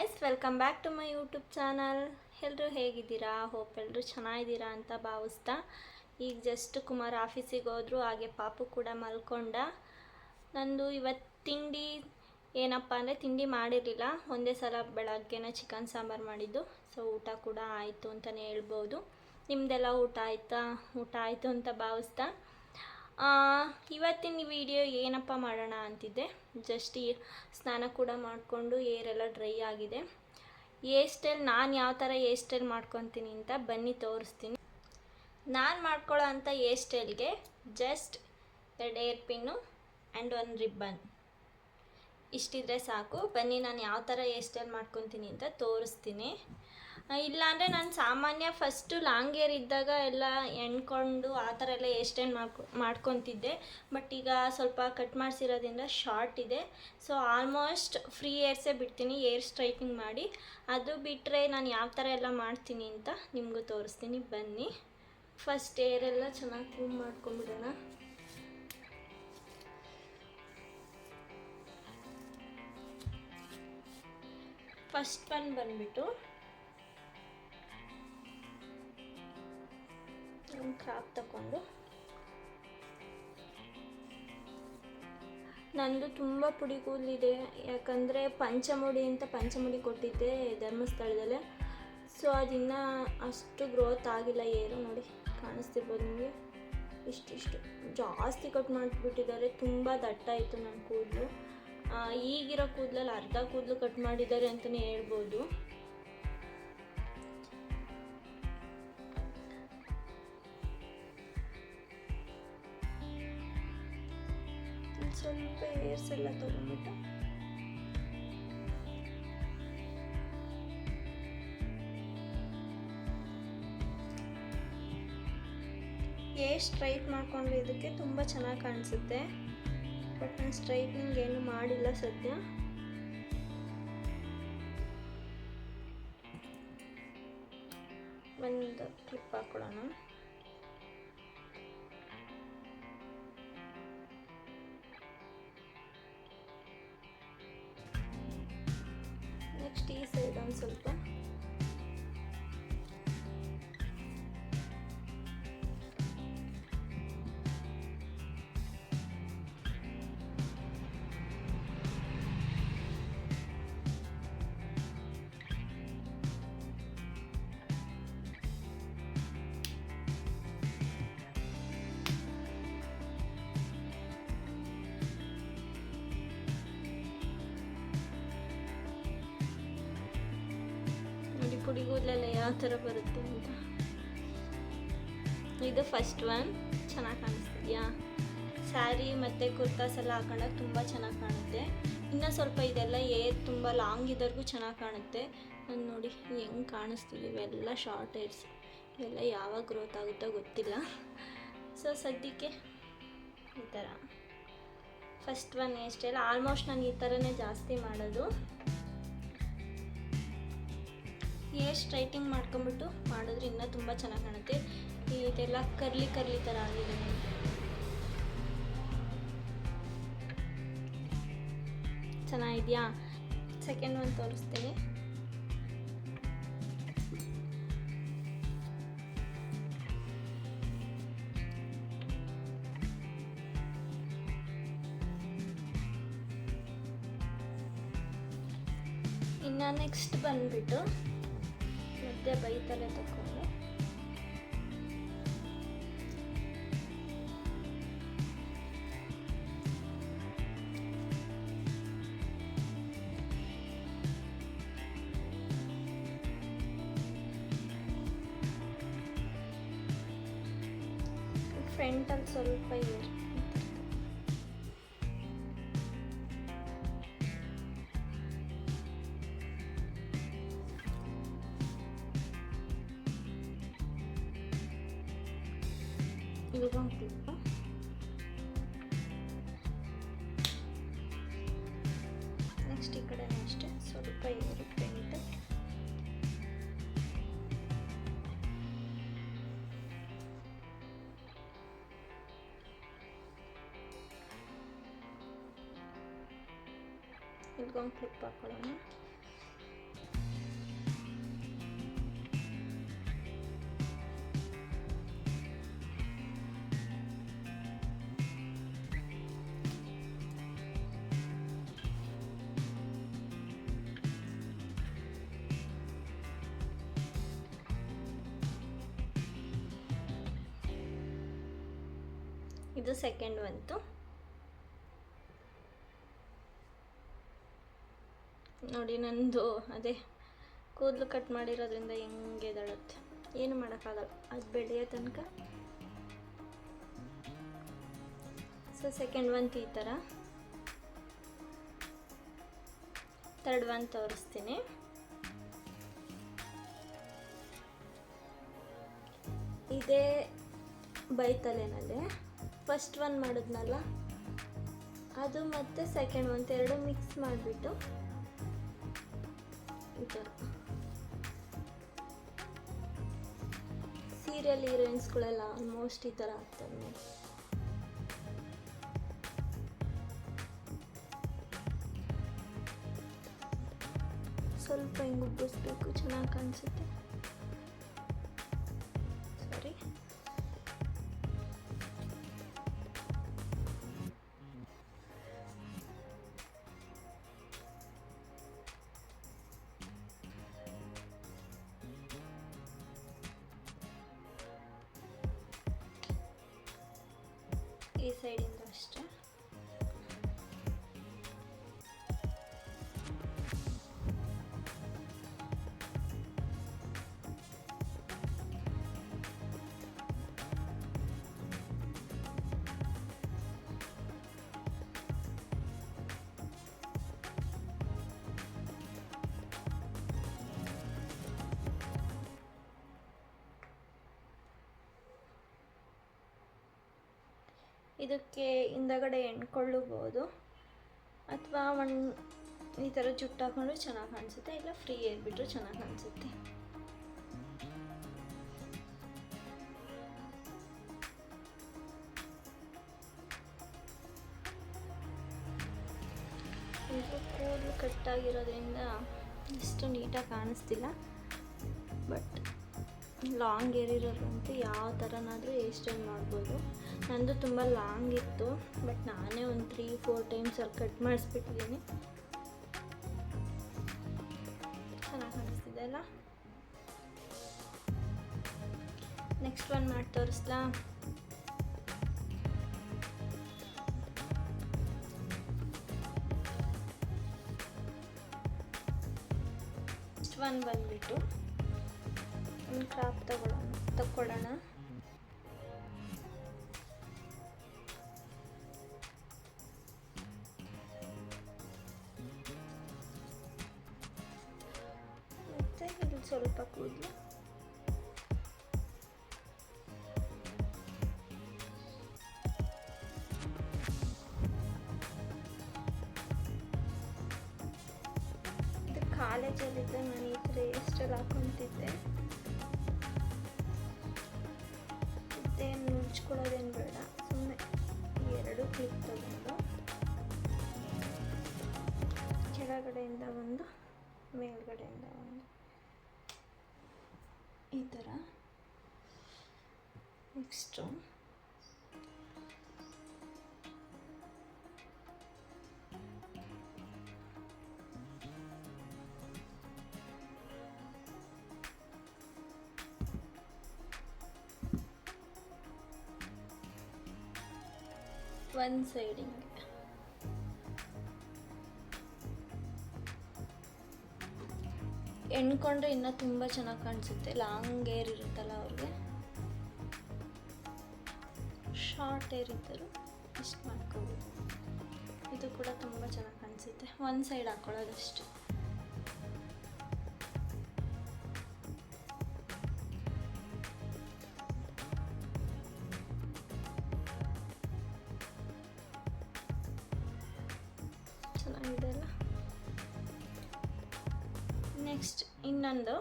Guys welcome back to my YouTube channel ಎಲ್ಲರೂ ಹೇಗಿದ್ದೀರಾ? Hope ಎಲ್ಲರೂ ಚೆನ್ನಾಗಿದ್ದೀರಾ ಅಂತ ಭಾವಿಸ್ತಾ. ಈಗ ಜಸ್ಟ್ ಕುಮಾರ್ ಆಫೀಸಿಗೆ ಹೋದ್ರು, ಹಾಗೆ ಪಾಪು ಕೂಡ ಮಲ್ಕೊಂಡ. ನಂದು ಇವತ್ತು ತಿಂಡಿ ಏನಪ್ಪ ಅಂದರೆ ತಿಂಡಿ ಮಾಡಿರಲಿಲ್ಲ. ಒಂದೇ ಸಲ ಬೆಳಗ್ಗೆನ ಚಿಕನ್ ಸಾಂಬಾರು ಮಾಡಿದ್ದು. ಸೊ ಊಟ ಕೂಡ ಆಯಿತು ಅಂತಲೇ ಹೇಳ್ಬೋದು. ನಿಮ್ಮದೆಲ್ಲ ಊಟ ಆಯಿತಾ? ಊಟ ಆಯಿತು ಅಂತ ಭಾವಿಸ್ತಾ. ಇವತ್ತಿನ ವಿಡಿಯೋ ಏನಪ್ಪ ಮಾಡೋಣ ಅಂತಿದ್ದೆ. ಜಸ್ಟ್ ಈ ಸ್ನಾನ ಕೂಡ ಮಾಡಿಕೊಂಡು ಏರೆಲ್ಲ ಡ್ರೈ ಆಗಿದೆ. ಏರ್ ಸ್ಟೈಲ್ ನಾನು ಯಾವ ಥರ ಏರ್ ಸ್ಟೈಲ್ ಮಾಡ್ಕೊತೀನಿ ಅಂತ ಬನ್ನಿ ತೋರಿಸ್ತೀನಿ. ನಾನು ಮಾಡ್ಕೊಳ್ಳೋ ಅಂಥ ಏರ್ ಸ್ಟೈಲ್ಗೆ ಜಸ್ಟ್ ಎರಡು hair pin and one ribbon ಇಷ್ಟಿದ್ರೆ ಸಾಕು. ಬನ್ನಿ, ನಾನು ಯಾವ ಥರ ಏರ್ ಸ್ಟೈಲ್ ಮಾಡ್ಕೊತೀನಿ ಅಂತ ತೋರಿಸ್ತೀನಿ. ಇಲ್ಲಾಂದರೆ ನಾನು ಸಾಮಾನ್ಯ ಫಸ್ಟು ಲಾಂಗ್ ಏರ್ ಇದ್ದಾಗ ಎಲ್ಲ ಎಣ್ಕೊಂಡು ಆ ಥರ ಎಲ್ಲ ಸ್ಟೈಲ್ ಮಾಡ್ಕೊ, ಮಾಡ್ಕೊತಿದ್ದೆ. ಬಟ್ ಈಗ ಸ್ವಲ್ಪ ಕಟ್ ಮಾಡಿಸಿರೋದ್ರಿಂದ ಶಾರ್ಟ್ ಇದೆ. ಸೊ ಆಲ್ಮೋಸ್ಟ್ ಫ್ರೀ ಏರ್ಸೇ ಬಿಡ್ತೀನಿ ಏರ್ ಸ್ಟ್ರೈಟಿಂಗ್ ಮಾಡಿ. ಅದು ಬಿಟ್ಟರೆ ನಾನು ಯಾವ ಥರ ಎಲ್ಲ ಮಾಡ್ತೀನಿ ಅಂತ ನಿಮಗೂ ತೋರಿಸ್ತೀನಿ. ಬನ್ನಿ. ಫಸ್ಟ್ ಏರೆಲ್ಲ ಚೆನ್ನಾಗಿ ಕ್ಲೀನ್ ಮಾಡ್ಕೊಂಬಿಡೋಣ. ಫಸ್ಟ್ ಪನ್ ಬಂದ್ಬಿಟ್ಟು ಒಂದು ಕ್ರಾಪ್ ತಗೊಂಡು. ನಂದು ತುಂಬ ಪುಡಿ ಕೂದಲಿದೆ ಯಾಕಂದರೆ ಪಂಚಮುಡಿ ಅಂತ ಪಂಚಮುಡಿ ಕೊಟ್ಟಿದ್ದೆ ಧರ್ಮಸ್ಥಳದಲ್ಲೇ. ಸೊ ಅದಿನ್ನ ಅಷ್ಟು ಗ್ರೋತ್ ಆಗಿಲ್ಲ, ಏನು ನೋಡಿ ಕಾಣಿಸ್ತಿರ್ಬೋದು ನಿಮಗೆ. ಇಷ್ಟಿಷ್ಟು ಜಾಸ್ತಿ ಕಟ್ ಮಾಡಿಬಿಟ್ಟಿದ್ದಾರೆ, ತುಂಬ ದಟ್ಟ ಇತ್ತು ನನ್ನ ಕೂದಲು. ಈಗಿರೋ ಕೂದಲಲ್ಲಿ ಅರ್ಧ ಕೂದಲು ಕಟ್ ಮಾಡಿದ್ದಾರೆ ಅಂತಲೇ ಹೇಳ್ಬೋದು. ಸ್ವಲ್ಪ ಏರ್ಸ್ ಎಲ್ಲ ಏ ಏರ್ ಸ್ಟ್ರೈಟ್ ಮಾಡ್ಕೊಂಡ್ರೆ ಇದಕ್ಕೆ ತುಂಬ ಚೆನ್ನಾಗಿ ಕಾಣಿಸುತ್ತೆ. ಬಟ್ ನಾನು ಸ್ಟ್ರೈಟ್ನಿಂಗ್ ಏನು ಮಾಡಿಲ್ಲ ಸದ್ಯ. ಒಂದು ಕ್ಲಿಪ್ ಹಾಕೊಳ್ಳೋಣ. ಪುಡಿ ಕೂದಲೆಲ್ಲ ಯಾವ ಥರ ಬರುತ್ತೆ ಅಂತ. ಇದು ಫಸ್ಟ್ ಒನ್ ಚೆನ್ನಾಗಿ ಕಾಣಿಸ್ತಿದ್ಯಾ? ಸ್ಯಾರಿ ಮತ್ತು ಕುರ್ತಾಸ್ ಎಲ್ಲ ಹಾಕೊಂಡಾಗ ತುಂಬ ಚೆನ್ನಾಗಿ ಕಾಣುತ್ತೆ. ಇನ್ನೂ ಸ್ವಲ್ಪ ಇದೆಲ್ಲ ಏರ್ ತುಂಬ ಲಾಂಗ್ ಇದ್ದವ್ರಿಗೂ ಚೆನ್ನಾಗಿ ಕಾಣುತ್ತೆ. ನಾನು ನೋಡಿ ಹೆಂಗೆ ಕಾಣಿಸ್ತೀವಿ ಇವೆಲ್ಲ ಶಾರ್ಟ್ ಏರ್ಸ್ ಇವೆಲ್ಲ ಯಾವಾಗ ಗ್ರೋತ್ ಆಗುತ್ತೋ ಗೊತ್ತಿಲ್ಲ. ಸೊ ಸದ್ಯಕ್ಕೆ ಈ ಥರ ಫಸ್ಟ್ ಒನ್ ಎಷ್ಟೆಲ್ಲ ಆಲ್ಮೋಸ್ಟ್ ನಾನು ಈ ಥರನೇ ಜಾಸ್ತಿ ಮಾಡೋದು. ಏರ್ ಸ್ಟ್ರೈಟಿಂಗ್ ಮಾಡ್ಕೊಂಬಿಟ್ಟು ಮಾಡಿದ್ರೆ ಇನ್ನೂ ತುಂಬ ಚೆನ್ನಾಗಿ ಕಾಣುತ್ತೆ. ಇದೆಲ್ಲ ಕರ್ಲಿ ಕರ್ಲಿ ಥರ ಆಗಿದೆ. ಚೆನ್ನಾಗಿದೆಯಾ? ಸೆಕೆಂಡ್ ಒನ್ ತೋರಿಸ್ತೀನಿ. ಇನ್ನು ನೆಕ್ಸ್ಟ್ ಬಂದ್ಬಿಟ್ಟು ಬೈತಲೆ ತಗೊಂಡು ಫ್ರಂಟಲ್ಲಿ ಸ್ವಲ್ಪ ಏರ್ ಸ್ವಲ್ಪ ಏರು ಪೇಂಟ್ ಇದ್ಕೊಂದು ಕ್ಲಿಪ್ ಹಾಕೊಳ್ಳೋಣ ಇದು ಸೆಕೆಂಡ್ ಬಂತು. ನೋಡಿ ನಂದು ಅದೇ ಕೂದಲು ಕಟ್ ಮಾಡಿರೋದ್ರಿಂದ ಹೆಂಗೆ ಎದಳುತ್ತೆ ಏನು ಮಾಡೋಕ್ಕಾಗಲ್ಲ, ಅದು ಬೆಳೆಯೋ ತನಕ. ಸೊ ಸೆಕೆಂಡ್ ಒಂತ್ ಈ ಥರ. ತರ್ಡ್ ಒನ್ ತೋರಿಸ್ತೀನಿ. ಇದೇ ಬೈತಲೆನಲ್ಲಿ. ಫಸ್ಟ್ ಒನ್ ಮಾಡಿದ್ನಲ್ಲ? ಅದು ಮತ್ತು ಸೆಕೆಂಡ್ ಒನ್ ಎರಡು ಮಿಕ್ಸ್ ಮಾಡಿಬಿಟ್ಟು ಈ ಥರ ಸೀರಿಯಲ್ ಹೀರೋಯಿನ್ಸ್ಗಳೆಲ್ಲ ಆಲ್ಮೋಸ್ಟ್ ಈ ಥರ ಆಗ್ತದೆ ಸ್ವಲ್ಪ ಹಿಂಗೆ ಉಬ್ಬಿಸ್ಬೇಕು, ಚೆನ್ನಾಗಿ ಕಾಣಿಸುತ್ತೆ. ಸೈಡಿಂದ ಅಷ್ಟೇ. ಇದಕ್ಕೆ ಹಿಂದಗಡೆ ಎಣ್ಕೊಳ್ಳಬಹುದು ಅಥವಾ ಒಂದು ಈ ಥರ ಜುಟ್ಟು ಚೆನ್ನಾಗಿ ಕಾಣಿಸುತ್ತೆ, ಇಲ್ಲ ಫ್ರೀ ಏರ್ಬಿಟ್ರು ಚೆನ್ನಾಗಿ ಕಾಣಿಸುತ್ತೆ. ಇದು ಕೂದಲು ಕಟ್ಟಾಗಿರೋದ್ರಿಂದ ಇಷ್ಟು ನೀಟಾಗಿ ಕಾಣಿಸ್ತಿಲ್ಲ. ಬಟ್, ಲಾಂಗ್ ಏರ್ ಇರೋದಂತೂ ಯಾವ ಥರನಾದರೂ ಹೇರ್ ಸ್ಟೈಲ್ ಮಾಡ್ಬೋದು. ನಂದು ತುಂಬ ಲಾಂಗ್ ಇತ್ತು ಬಟ್ ನಾನೇ ಒಂದು ತ್ರೀ ಫೋರ್ ಟೈಮ್ಸ್ ಅಲ್ಲಿ ಕಟ್ ಮಾಡಿಸ್ಬಿಟ್ಟಿದ್ದೀನಿ ಚೆನ್ನಾಗಿ ಕಾಣಿಸ್ತಿದೆ ಅಲ್ಲ? ನೆಕ್ಸ್ಟ್ ಒನ್ ಮಾಡಿ ತೋರಿಸ್ಲಾ? ಒನ್ ಬಂದ್ಬಿಟ್ಟು, ಒಂದು ಕ್ರಾಪ್ ತಗೊಳ್ಳೋಣ ತಗೊಳ್ಳೋಣ ಇದು ಕಾಲೇಜಲ್ಲಿದ್ದಾಗ ನಾನು ಈ ಥರ ಸ್ಟೈಲ್ ಹಾಕೊತಿದ್ದೆ ಇದೇನು ಮುಚ್ಕೊಳ್ಳೋದೇನು ಬೇಡ ಸುಮ್ಮನೆ ಎರಡು ಕ್ಲಿಪ್ ತಗೊಂಡು ಕೆಳಗಡೆಯಿಂದ ಒಂದು, ಮೇಲ್ಗಡೆಯಿಂದ ಒಂದು. ಈ ಥರ ನೆಕ್ಸ್ಟು ಒಂದು ಸೈಡ್ ಎಣ್ಕೊಂಡ್ರೆ ಇನ್ನೂ ತುಂಬ ಚೆನ್ನಾಗಿ ಕಾಣಿಸುತ್ತೆ. ಲಾಂಗ್ ಏರ್ ಇರುತ್ತಲ್ಲ ಅವ್ರಿಗೆ. ಶಾರ್ಟ್ ಏರ್ ಇದ್ದರು ಇಷ್ಟು ಮಾಡ್ಕೋಬೋದು. ಇದು ಕೂಡ ತುಂಬ ಚೆನ್ನಾಗಿ ಕಾಣಿಸುತ್ತೆ. ಒಂದು ಸೈಡ್ ಹಾಕೊಳ್ಳೋದಷ್ಟೇ. ಇನ್ನೊಂದು.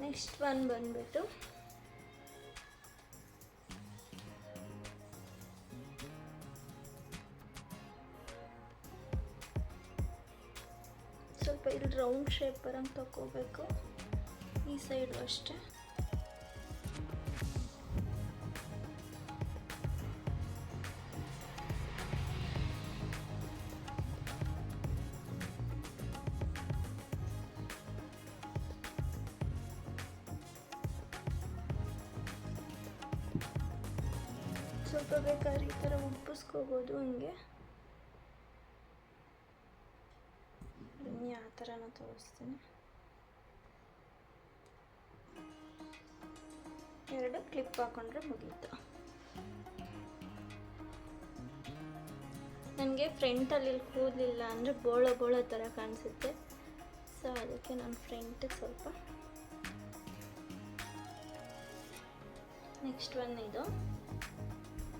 ನೆಕ್ಸ್ಟ್ ಒನ್ ಬಂದ್ಬಿಟ್ಟು. ಸ್ವಲ್ಪ ಇಲ್ಲಿ ರೌಂಡ್ ಶೇಪ್ ಬರಂಗೆ ತಗೋಬೇಕು ಈ ಸೈಡು ಅಷ್ಟೇ. ಥರನೂ ತೋರಿಸ್ತೀನಿ. ಎರಡು ಕ್ಲಿಪ್ ಹಾಕೊಂಡ್ರೆ ಮುಗೀತು. ನನಗೆ ಫ್ರಂಟಲ್ಲಿ ಕೂದಲಿಲ್ಲ ಅಂದರೆ ಬೋಳ ಬೋಳ ಥರ ಕಾಣಿಸುತ್ತೆ. ಸೊ ಅದಕ್ಕೆ ನಾನು ಫ್ರಂಟಿಗೆ ಸ್ವಲ್ಪ ನೆಕ್ಸ್ಟ್ ಒನ್ ಇದು.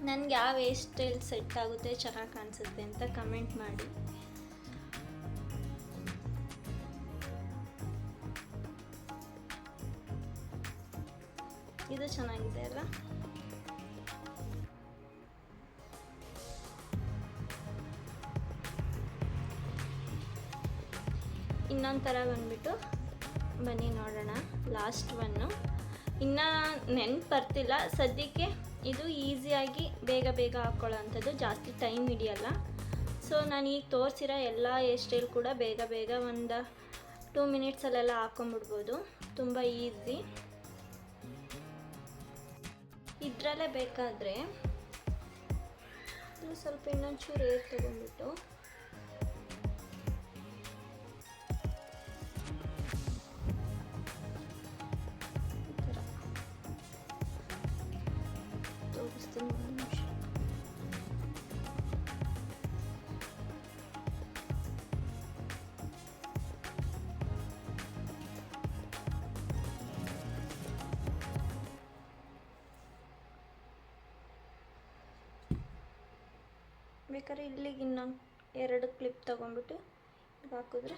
ನನಗೆ ಯಾವ ಹೇರ್ ಸ್ಟೈಲ್ ಸೆಟ್ ಆಗುತ್ತೆ, ಚೆನ್ನಾಗಿ ಕಾಣಿಸುತ್ತೆ ಅಂತ ಕಮೆಂಟ್ ಮಾಡಿ. ಇದು ಚೆನ್ನಾಗಿದೆ ಅಲ್ಲ ಇನ್ನೊಂದು ಬಂದ್ಬಿಟ್ಟು ಬನ್ನಿ ನೋಡೋಣ ಲಾಸ್ಟ್ ಒನ್ನು ಇನ್ನು ನೆನ್ಪು ಬರ್ತಿಲ್ಲ ಸದ್ಯಕ್ಕೆ ಇದು ಈಸಿಯಾಗಿ ಬೇಗ ಬೇಗ ಹಾಕ್ಕೊಳ್ಳೋ ಅಂಥದ್ದು ಜಾಸ್ತಿ ಟೈಮ್ ಹಿಡಿಯಲ್ಲ. ಸೊ ನಾನು ಈಗ ತೋರಿಸಿರೋ ಎಲ್ಲ ಹೇರ್ ಸ್ಟೈಲ್ ಕೂಡ ಬೇಗ ಬೇಗ ಒಂದು ಟೂ ಮಿನಿಟ್ಸಲ್ಲೆಲ್ಲ ಹಾಕ್ಕೊಂಬಿಡ್ಬೋದು ತುಂಬ ಈಸಿ ಇದರಲ್ಲೇ ಬೇಕಾದರೆ ಸ್ವಲ್ಪ ಇನ್ನೊಂಚೂರು ಏರ್ ತೊಗೊಂಡ್ಬಿಟ್ಟು ಬೇಕಾದ್ರೆ ಇಲ್ಲಿಗೆ ಇನ್ನೊಂದು ಎರಡು ಕ್ಲಿಪ್ ತೊಗೊಂಡ್ಬಿಟ್ಟು ಹಾಕಿದ್ರೆ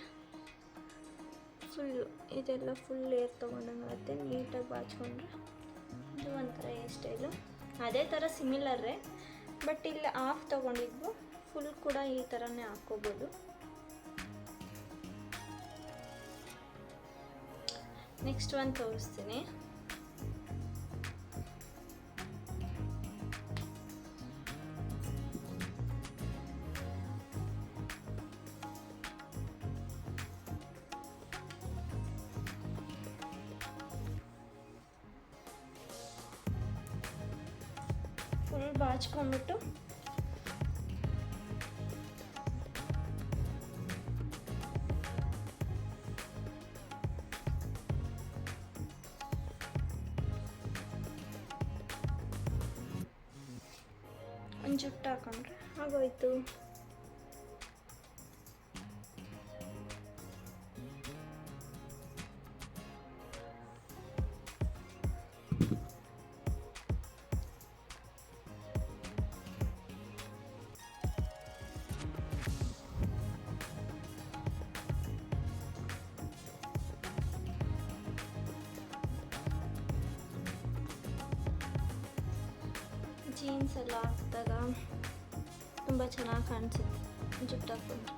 ಫುಲ್ಲು ಇದೆಲ್ಲ ಫುಲ್ ಏರ್ ತೊಗೊಂಡಂಗೆ ಆಗುತ್ತೆ ನೀಟಾಗಿ ಬಾಚ್ಕೊಂಡ್ರೆ ಇದು ಒಂಥರ ಹೇರ್ ಸ್ಟೈಲು ಅದೇ ಥರ ಸಿಮಿಲರೇ ಬಟ್ ಇಲ್ಲಿ ಆಫ್ ತೊಗೊಂಡಿದ್ವು ಫುಲ್ ಕೂಡ ಈ ಥರನೇ ಹಾಕ್ಕೋಬೋದು. ನೆಕ್ಸ್ಟ್ ಒಂದು ತೋರಿಸ್ತೀನಿ. ಫುಲ್ ಬಾಚ್ಕೊಂಡ್ಬಿಟ್ಟು ಒಂದು ಜುಟ್ಟು ಹಾಕೊಂಡ್ರೆ ಆಗೋಯ್ತು. ಹಾಕಿದಾಗ ತುಂಬ ಚೆನ್ನಾಗಿ ಕಾಣಿಸುತ್ತೆ ಜುಟ್ಟು ಹಾಕ್ಕೊಂಡ್ರೆ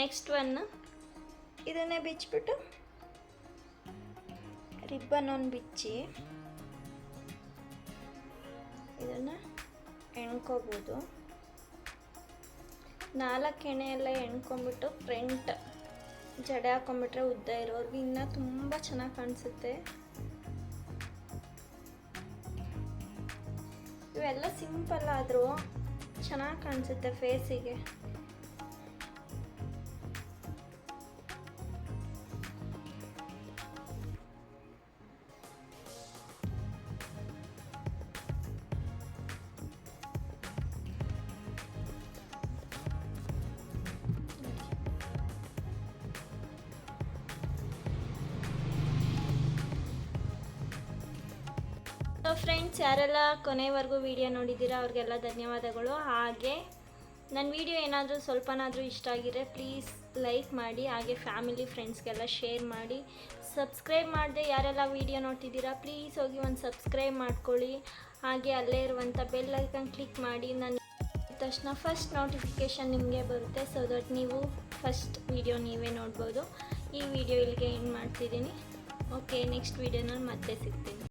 ನೆಕ್ಸ್ಟ್ ಒನ್ ಇದನ್ನೇ ಬಿಚ್ಚಿಬಿಟ್ಟು ರಿಬ್ಬನ್ ಒಂದು ಬಿಚ್ಚಿ ಇದನ್ನು ಎಣ್ಕೋಬೋದು. ನಾಲ್ಕು ಎಣೆ ಎಲ್ಲ ಎಣ್ಕೊಂಬಿಟ್ಟು ಫ್ರಂಟ್ ಜಡೆ ಹಾಕೊಂಬಿಟ್ರೆ ಉದ್ದ ಇರೋರ್ಗೆ ಇನ್ನೂ ತುಂಬ ಚೆನ್ನಾಗಿ ಕಾಣಿಸುತ್ತೆ. ಇವೆಲ್ಲ ಸಿಂಪಲ್ ಆದರೂ ಚೆನ್ನಾಗಿ ಕಾಣಿಸುತ್ತೆ ಫೇಸಿಗೆ. ಯಾರೆಲ್ಲ ಕೊನೆವರೆಗೂ ವಿಡಿಯೋ ನೋಡಿದ್ದೀರಾ, ಅವ್ರಿಗೆಲ್ಲ ಧನ್ಯವಾದಗಳು. ಹಾಗೆ ನನ್ನ ವಿಡಿಯೋ ಏನಾದರೂ ಸ್ವಲ್ಪನಾದರೂ ಇಷ್ಟ ಆಗಿದ್ರೆ ಪ್ಲೀಸ್ ಲೈಕ್ ಮಾಡಿ, ಹಾಗೆ ಫ್ಯಾಮಿಲಿ ಫ್ರೆಂಡ್ಸ್ಗೆಲ್ಲ ಶೇರ್ ಮಾಡಿ. ಸಬ್ಸ್ಕ್ರೈಬ್ ಮಾಡಿದೆ ಯಾರೆಲ್ಲ ವಿಡಿಯೋ ನೋಡ್ತಿದ್ದೀರಾ ಪ್ಲೀಸ್ ಹೋಗಿ ಒಂದು ಸಬ್ಸ್ಕ್ರೈಬ್ ಮಾಡ್ಕೊಳ್ಳಿ. ಹಾಗೆ ಅಲ್ಲೇ ಇರುವಂಥ ಬೆಲ್ ಐಕನ್ ಕ್ಲಿಕ್ ಮಾಡಿ. ನಾನು ತಕ್ಷಣ ಫಸ್ಟ್ ನೋಟಿಫಿಕೇಷನ್ ನಿಮಗೆ ಬರುತ್ತೆ ಸೊ ದಟ್ ನೀವು ಫಸ್ಟ್ ವಿಡಿಯೋ ನೀವೇ ನೋಡ್ಬೋದು. ಈ ವಿಡಿಯೋ ಇಲ್ಲಿಗೆ ಏನು ಮಾಡ್ತಿದ್ದೀನಿ. ಓಕೆ ನೆಕ್ಸ್ಟ್ ವಿಡಿಯೋನಲ್ಲಿ ಮತ್ತೆ ಸಿಗ್ತೀನಿ.